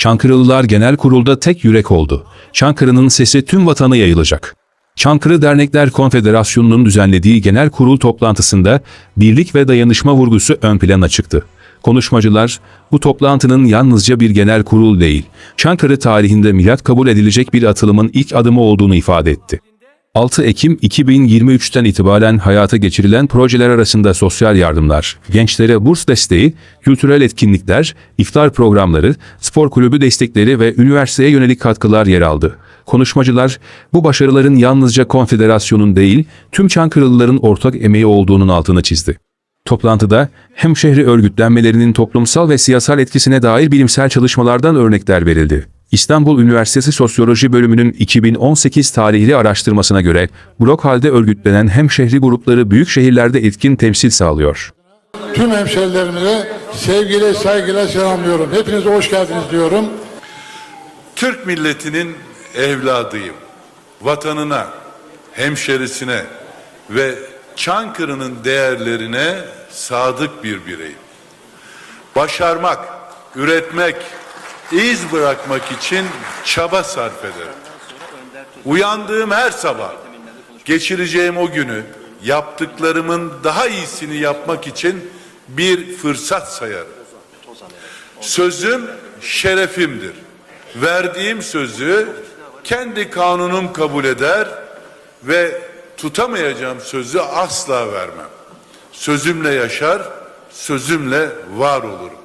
Çankırılılar Genel Kurul'da tek yürek oldu. Çankırı'nın sesi tüm vatana yayılacak. Çankırı Dernekler Konfederasyonu'nun düzenlediği genel kurul toplantısında birlik ve dayanışma vurgusu ön plana çıktı. Konuşmacılar, bu toplantının yalnızca bir genel kurul değil, Çankırı tarihinde milat kabul edilecek bir atılımın ilk adımı olduğunu ifade etti. 6 Ekim 2023'ten itibaren hayata geçirilen projeler arasında sosyal yardımlar, gençlere burs desteği, kültürel etkinlikler, iftar programları, spor kulübü destekleri ve üniversiteye yönelik katkılar yer aldı. Konuşmacılar, bu başarıların yalnızca konfederasyonun değil, tüm Çankırılıların ortak emeği olduğunun altını çizdi. Toplantıda hemşehri örgütlenmelerinin toplumsal ve siyasal etkisine dair bilimsel çalışmalardan örnekler verildi. İstanbul Üniversitesi Sosyoloji Bölümünün 2018 tarihli araştırmasına göre blok halde örgütlenen hemşehri grupları büyük şehirlerde etkin temsil sağlıyor. Tüm hemşerilerimize sevgiyle, saygıyla selamlıyorum. Hepinize hoş geldiniz diyorum. Türk milletinin evladıyım. Vatanına, hemşerisine ve Çankırı'nın değerlerine sadık bir bireyim. Başarmak, üretmek, iz bırakmak için çaba sarf ederim. Uyandığım her sabah, geçireceğim o günü, yaptıklarımın daha iyisini yapmak için bir fırsat sayarım. Sözüm şerefimdir. Verdiğim sözü kendi kanunum kabul eder ve tutamayacağım sözü asla vermem. Sözümle yaşar, sözümle var olurum.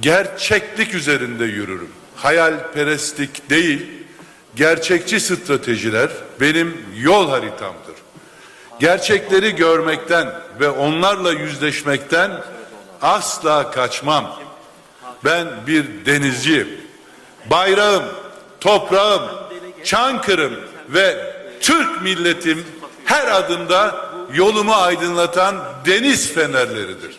Gerçeklik üzerinde yürürüm. Hayalperestlik değil, gerçekçi stratejiler benim yol haritamdır. Gerçekleri görmekten ve onlarla yüzleşmekten asla kaçmam. Ben bir denizciyim. Bayrağım, toprağım, Çankırım ve Türk milletim her adımda yolumu aydınlatan deniz fenerleridir.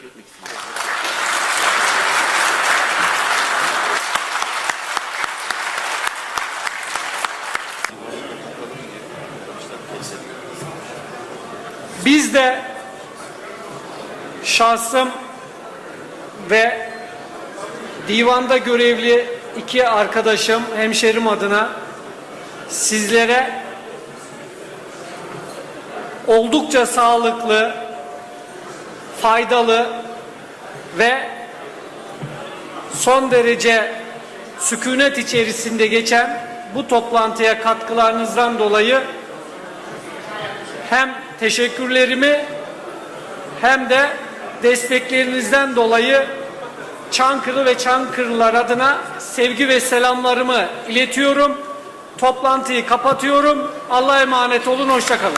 Biz de şahsım ve divanda görevli iki arkadaşım, hemşerim adına sizlere oldukça sağlıklı, faydalı ve son derece sükunet içerisinde geçen bu toplantıya katkılarınızdan dolayı hem teşekkürlerimi hem de desteklerinizden dolayı Çankırı ve Çankırılar adına sevgi ve selamlarımı iletiyorum. Toplantıyı kapatıyorum. Allah'a emanet olun. Hoşçakalın.